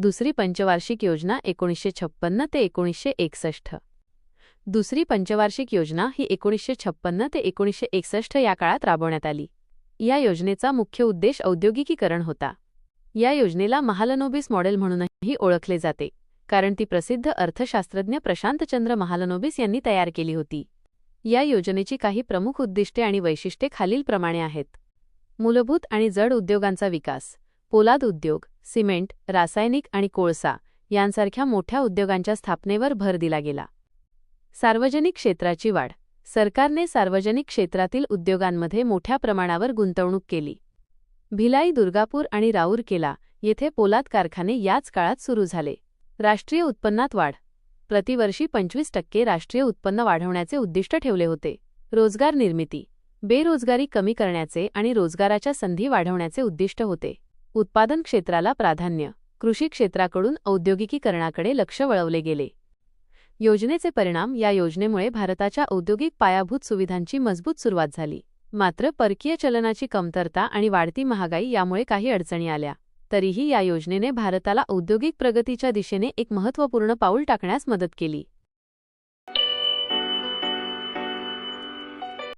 दुसरी पंचवार्षिक योजना एकोणीसशे छप्पन्न ते एकोणीसशे एकसष्ट दुसरी पंचवार्षिक योजना ही एकोणीसशे छप्पन्न ते एकोणीसशे एकसष्ट या काळात राबवण्यात आली. या योजनेचा मुख्य उद्देश औद्योगिकीकरण होता. या योजनेला महालनोबिस मॉडेल म्हणूनही ओळखले जाते कारण ती प्रसिद्ध अर्थशास्त्रज्ञ प्रशांतचंद्र महालनोबिस यांनी तयार केली होती. या योजनेची काही प्रमुख उद्दिष्टे आणि वैशिष्ट्ये खालीलप्रमाणे आहेत. मूलभूत आणि जड उद्योगांचा विकास पोलाद उद्योग सिमेंट रासायनिक आणि कोळसा यांसारख्या मोठ्या उद्योगांच्या स्थापनेवर भर दिला गेला. सार्वजनिक क्षेत्राची वाढ. सरकारने सार्वजनिक क्षेत्रातील उद्योगांमध्ये मोठ्या प्रमाणावर गुंतवणूक केली. भिलाई दुर्गापूर आणि राऊरकेला येथे पोलाद कारखाने याच काळात सुरू झाले. राष्ट्रीय उत्पन्नात वाढ. प्रतिवर्षी पंचवीस टक्के राष्ट्रीय उत्पन्न वाढवण्याचे उद्दिष्ट ठेवले होते. रोजगार निर्मिती. बेरोजगारी कमी करण्याचे आणि रोजगाराच्या संधी वाढवण्याचे उद्दिष्ट होते. उत्पादन क्षेत्राला प्राधान्य कृषी क्षेत्राकडून औद्योगिकीकरणाकडे लक्ष वळवले गेले. योजनेचे परिणाम या योजनेमुळे भारताच्या औद्योगिक पायाभूत सुविधांची मजबूत सुरुवात झाली. मात्र परकीय चलनाची कमतरता आणि वाढती महागाई यामुळे काही अडचणी आल्या. तरीही या योजनेने भारताला औद्योगिक प्रगतीच्या दिशेने एक महत्त्वपूर्ण पाऊल टाकण्यास मदत केली.